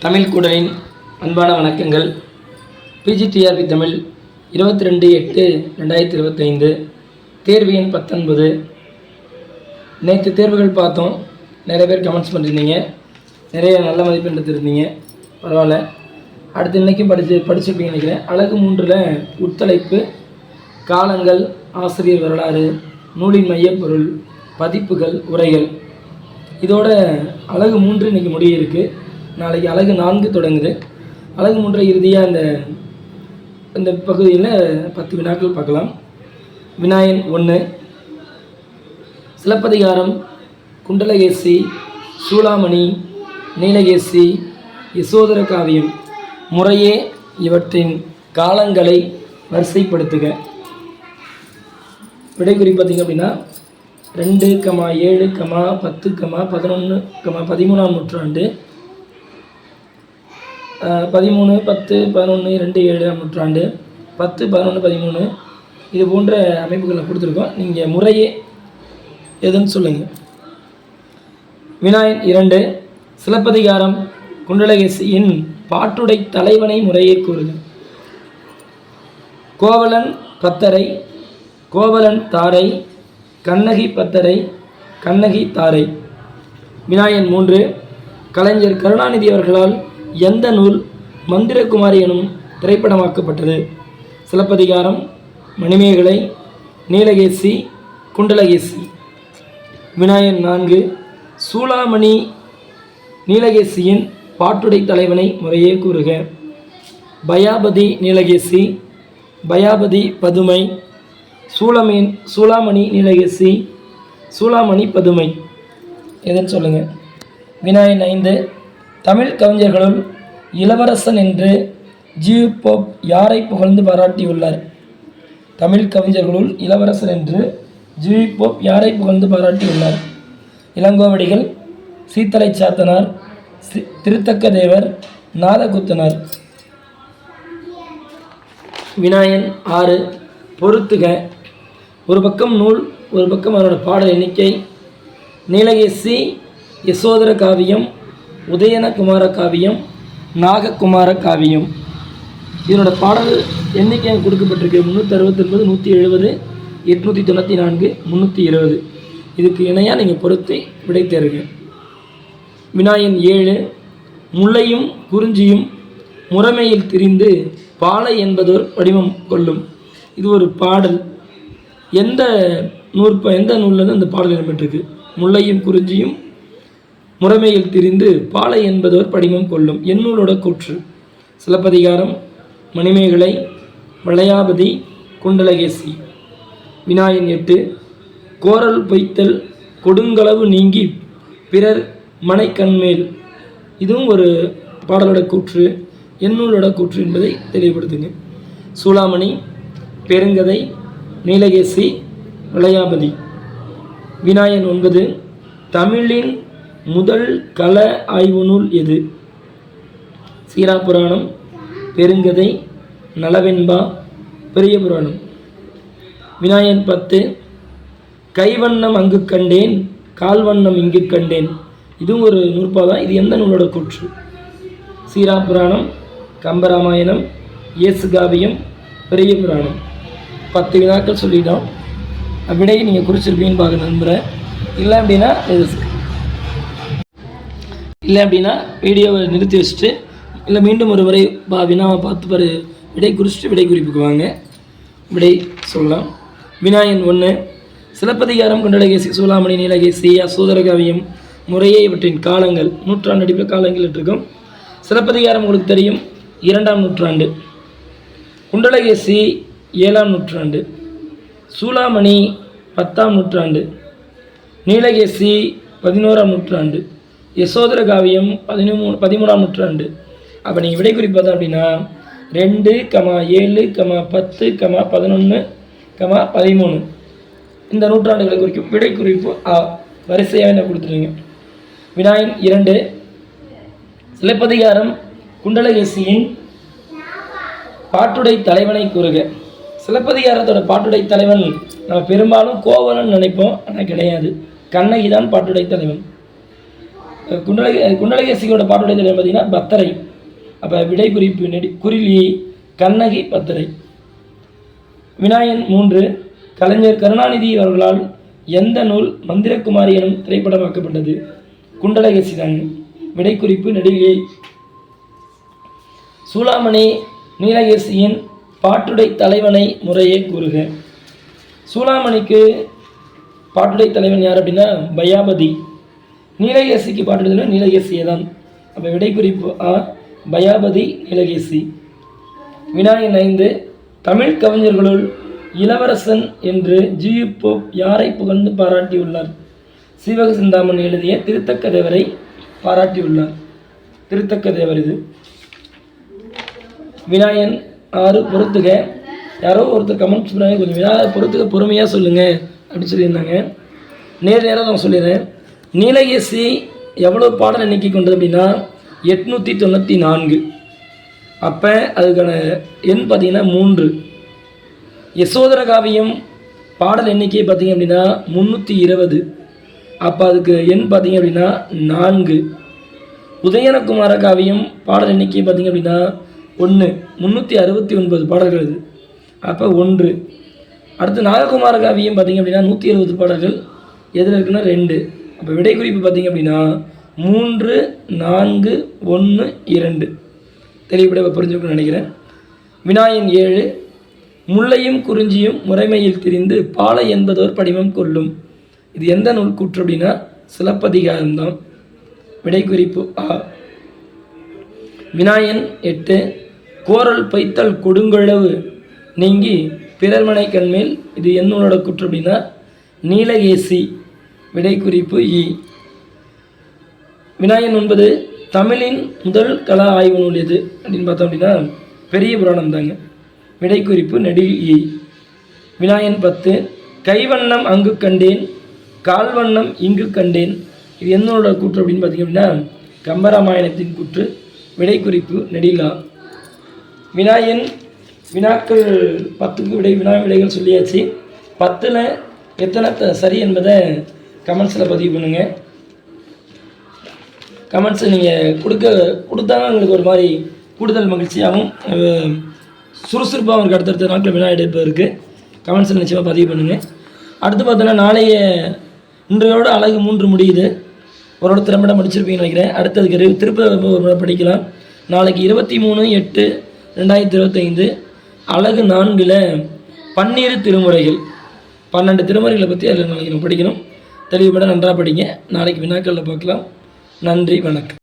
தமிழ் கூடலின் அன்பான வணக்கங்கள். பிஜிடிஆர்பி தமிழ் இருபத்தி ரெண்டு எட்டு ரெண்டாயிரத்தி இருபத்தைந்து தேர்வு எண் பத்தொன்பது. நேற்று தேர்வுகள் பார்த்தோம். நிறைய பேர் கமெண்ட்ஸ் பண்ணியிருந்தீங்க நிறைய நல்ல மதிப்பெண் எடுத்திருந்தீங்க. பரவாயில்ல. அடுத்து இன்றைக்கும் படித்து படிச்சிருப்பீங்கன்னு நினைக்கிறேன். அழகு மூன்றில் உட்தலைப்பு காலங்கள் ஆசிரியர் வரலாறு நூலின் மையப்பொருள் பதிப்புகள் உரைகள். இதோட அழகு மூன்று இன்றைக்கி முடியிருக்கு. நாளைக்கு அழகு நான்கு தொடங்குது. அழகு மூன்றை இறுதியாக அந்த இந்த பகுதியில் பத்து வினாக்கள் பார்க்கலாம். வினாயன் ஒன்று சிலப்பதிகாரம் குண்டலகேசி சூளாமணி நீலகேசி யசோதர காவியம். முறையே இவற்றின் காலங்களை வரிசைப்படுத்துக. விடைக்குறி பார்த்திங்க அப்படின்னா ரெண்டு கமா ஏழு கமா பத்து கமா பதினொன்று கமா பதிமூணாம் நூற்றாண்டு பதிமூணு பத்து பதினொன்று ரெண்டு ஏழாம் நூற்றாண்டு. பத்து பதினொன்று பதிமூணு. இது போன்ற அமைப்புகளை கொடுத்துருக்கோம். நீங்கள் முறையே எதுன்னு சொல்லுங்கள் வினாயன் இரண்டு சிலப்பதிகாரம் குண்டலகேசியின் பாட்டுடை தலைவனை முறையே கூறுக. கோவலன் பத்தரை கோவலன் தாரை கண்ணகி பத்தரை கண்ணகி தாரை. வினாயன் மூன்று கலைஞர் கருணாநிதி அவர்களால் எந்த நூல் மந்திரகுமாரி எனும் திரைப்படமாக்கப்பட்டது? சிலப்பதிகாரம் மணிமேகலை நீலகேசி குண்டலகேசி. விநாயகன் நான்கு சூளாமணி நீலகேசியின் பாட்டுடை தலைவனை முறையே கூறுக. பயாபதி நீலகேசி பயாபதி பதுமை சூளமீன் சூளாமணி நீலகேசி சூளாமணி பதுமை. எதுன்னு சொல்லுங்கள் விநாயகன் ஐந்து தமிழ் கவிஞர்களுள் இளவரசன் என்று ஜியு போப் யாரை புகழ்ந்து பாராட்டியுள்ளார்? தமிழ் கவிஞர்களுள் இளவரசன் என்று ஜியு போப் யாரை புகழ்ந்து பாராட்டியுள்ளார்? இளங்கோவடிகள் சீத்தலை சாத்தனார் சி- திருத்தக்க தேவர் நாதகுத்தனார் விநாயகன் ஆறு பொறுத்துக ஒரு பக்கம் நூல் ஒரு பக்கம் அவரோட பாடல் எண்ணிக்கை. நீலகேசி யசோதர காவியம் உதயன குமார காவியம் நாககுமார காவியம் இதனோட பாடல் எண்ணிக்கை கொடுக்கப்பட்டிருக்கு. முந்நூற்றி அறுபத்தொன்பது நூற்றி எழுபது எட்நூற்றி தொண்ணூற்றி நான்கு முந்நூற்றி இருபது இதுக்கு இணையாக நீங்கள் பொறுத்து விடை தேருங்க வினாயன் ஏழு முல்லையும் குறிஞ்சியும் முறைமையில் திரிந்து பாலை என்பதோர் வடிவம் கொள்ளும். இது ஒரு பாடல். எந்த நூற்ப எந்த நூலில் இந்த பாடல் இடம்பெற்றிருக்கு? முல்லையும் குறிஞ்சியும் முறைமையில் திரிந்து பாலை என்பதோர் படிமம் கொள்ளும் எந்நூலோட கூற்று. சிலப்பதிகாரம் மணிமேகலை வளையாபதி குண்டலகேசி. வினாயன் எட்டு கோரல் பொய்த்தல் கொடுங்களவு நீங்கி பிறர் மனைக்கண்மேல் இதுவும் ஒரு பாடலோட கூற்று எந்நூலோட கூற்று என்பதை தெளிவுபடுத்துங்க. சூளாமணி பெருங்கதை நீலகேசி வளையாபதி வினாயன் ஒன்பது தமிழின் முதல் கள ஆய்வு நூல் எது? சீரா புராணம் பெருங்கதை நலவெண்பா பெரிய புராணம். விநாயகன் பத்து கைவண்ணம் அங்கு கண்டேன் கால்வண்ணம் இங்கு கண்டேன். இதுவும் ஒரு நூற்பா தான் இது எந்த நூலோட கூற்று? சீரா புராணம் கம்பராமாயணம் இயேசு காவியம் பெரிய புராணம். பத்து வினாக்கள் சொல்லிட்டோம். விடையை நீங்கள் குறிச்சிருப்பீங்கன்னு பார்க்க நம்புகிறேன் இல்லை அப்படின்னா இல்லை அப்படின்னா வீடியோவை நிறுத்தி வச்சுட்டு இல்லை மீண்டும் ஒரு முறை பா வினாவை பார்த்து பாரு விடை குறிச்சிட்டு விடை குறிப்புக்கு வாங்க விடை சொல்லலாம். வினாயன் ஒன்று. சிலப்பதிகாரம் குண்டலகேசி சூளாமணி நீலகேசி அசோதர காவியம் முறையே இவற்றின் காலங்கள். நூற்றாண்டு அடிப்பில் காலங்கள் இருக்கும் சிலப்பதிகாரம் உங்களுக்கு தெரியும். இரண்டாம் நூற்றாண்டு. குண்டலகேசி ஏழாம் நூற்றாண்டு. சூளாமணி பத்தாம் நூற்றாண்டு. நீலகேசி பதினோராம் நூற்றாண்டு. யசோதர காவியம் பதிமூணு பதிமூணாம் நூற்றாண்டு. அப்போ நீங்கள் விடை பார்த்தோம் அப்படின்னா ரெண்டு கமா ஏழு கமா பத்து கமா பதினொன்று கமா பதிமூணு. இந்த நூற்றாண்டுகளை குறிக்கும் விடை குறிப்பு ஆ வரிசையாக என்ன கொடுத்துருங்க வினாயன் இரண்டு சிலப்பதிகாரம் குண்டலகேசியின் பாட்டுடை தலைவனை கூறுக. சிலப்பதிகாரத்தோட பாட்டுடை தலைவன் நம்ம பெரும்பாலும் கோவலன் நினைப்போம் ஆனால் கிடையாது. கண்ணகி தான் பாட்டுடை தலைவன். குண்டலகி குண்டலகேசியோட பாட்டுடைய தலைவர் பார்த்தீங்கன்னா? பத்தரை. அப்போ விடை குறிப்பு நெடி குறிலி கண்ணகி பத்தரை. விநாயகன் மூன்று. கலைஞர் கருணாநிதி அவர்களால் எந்த நூல் மந்திரகுமாரி எனும் திரைப்படமாக்கப்பட்டது? குண்டலகேசி விடை குறிப்பு நெடுகியை சூளாமணி நீலகேசியின் பாட்டுடை தலைவனை முறையே கூறுக. சூளாமணிக்கு பாட்டுடை தலைவன் யார் அப்படின்னா? பயாபதி. நீலகேசிக்கு பாடுறதுல நீலகேசியை தான் அப்போ விடை குறிப்பு ஆ பயாபதி நீலகேசி. விநாயகன் ஐந்து தமிழ் கவிஞர்களுள் இளவரசன் என்று ஜியு போப் யாரை புகழ்ந்து பாராட்டியுள்ளார்? சீவக சிந்தாமன் எழுதிய திருத்தக்க தேவரை பாராட்டியுள்ளார். திருத்தக்க தேவர் இது. விநாயகன் ஆறு பொறுத்துக. யாரோ ஒருத்தர் கமெண்ட்ஸ் பண்ணாங்க கொஞ்சம் வினா பொறுத்துக்க பொறுமையாக சொல்லுங்கள் அப்படின்னு சொல்லியிருந்தாங்க. நேர் நேராக நான் சொல்லிடுறேன் நீலகேசி எவ்வளோ பாடல் எண்ணிக்கை கொண்டது அப்படின்னா எட்நூற்றி தொண்ணூற்றி நான்கு. அப்போ அதுக்கான எண் பார்த்திங்கன்னா மூன்று. யசோதர காவியம் பாடல் எண்ணிக்கை பார்த்தீங்க அப்படின்னா முந்நூற்றி இருபது. அப்போ அதுக்கு எண் பார்த்தீங்க அப்படின்னா நான்கு. உதயனகுமார காவியம் பாடல் எண்ணிக்கை பார்த்தீங்க அப்படின்னா ஒன்று முந்நூற்றி அறுபத்தி ஒன்பது பாடல்கள் இது. அப்போ ஒன்று. அடுத்து நாககுமார காவியம் பார்த்திங்க அப்படின்னா நூற்றி எழுபது பாடல்கள். எதில் இருக்குன்னா ரெண்டு. அப்போ விடை குறிப்பு பார்த்தீங்க அப்படின்னா மூன்று நான்கு ஒன்று இரண்டு. தெளிவுபட புரிஞ்சுக்கணும்னு நினைக்கிறேன். வினாயின் ஏழு முல்லையும் குறிஞ்சியும் முறைமையில் திரிந்து பாலை என்பதோர் படிமம் கொள்ளும். இது எந்த நூல் கூற்று அப்படின்னா சிலப்பதிகாரம்தான் விடை குறிப்பு ஆ. விநாயகன் எட்டு கோரல் பைத்தல் கொடுங்கொழவு. நீங்கி பிறர்மனை கண்மேல் இது என்னோட கூற்று அப்படின்னா நீலகேசி. விடை குறிப்பு இ. விநாயகன் ஒன்பது தமிழின் முதல் கலா ஆய்வு நூல் எது அப்படின்னு பார்த்தோம் அப்படின்னா பெரிய புராணம் தாங்க. விடை குறிப்பு நெடில் இ. விநாயகன் பத்து கைவண்ணம் அங்கு கண்டேன் கால்வண்ணம் இங்கு கண்டேன். இது என்னோட கூற்று அப்படின்னு பார்த்தீங்க அப்படின்னா கம்பராமாயணத்தின் கூற்று விடை குறிப்பு நெடிலா விநாயகன் வினாக்கள் பத்துக்கு விடை வினா விடைகள் சொல்லியாச்சு. பத்தில் எத்தனை த- சரி என்பதை கமெண்ட்ஸில் பதிவு பண்ணுங்கள் கமெண்ட்ஸை நீங்கள் கொடுக்க கொடுத்தாங்க எங்களுக்கு ஒரு மாதிரி கூடுதல் மகிழ்ச்சியாகவும் சுறுசுறுப்பாக சுறுசுறுப்பாகவும் இருக்குது அடுத்தடுத்த நாட்கள் வினா இருக்குது கமெண்ட்ஸில் நிச்சயமாக பதிவு பண்ணுங்கள் அடுத்து பார்த்தோன்னா நாளைய இன்றையோட அழகு மூன்று முடியுது. ஒரு திறம்பட முடிச்சிருப்பீங்கன்னு நினைக்கிறேன். அடுத்ததுக்கு இரு- திருப்ப ஒரு முறை படிக்கலாம். நாளைக்கு இருபத்தி மூணு எட்டு ரெண்டாயிரத்தி இருபத்தைந்து. அழகு நான்கில் பன்னீர் திருமுறைகள். பன்னெண்டு திருமுறைகளை பற்றி அதில் நாளைக்கு நம்ம படிக்கணும். தெளிவுபட நன்றாக படிங்க. நாளைக்கு வினாக்களில் பார்க்கலாம். நன்றி வணக்கம்.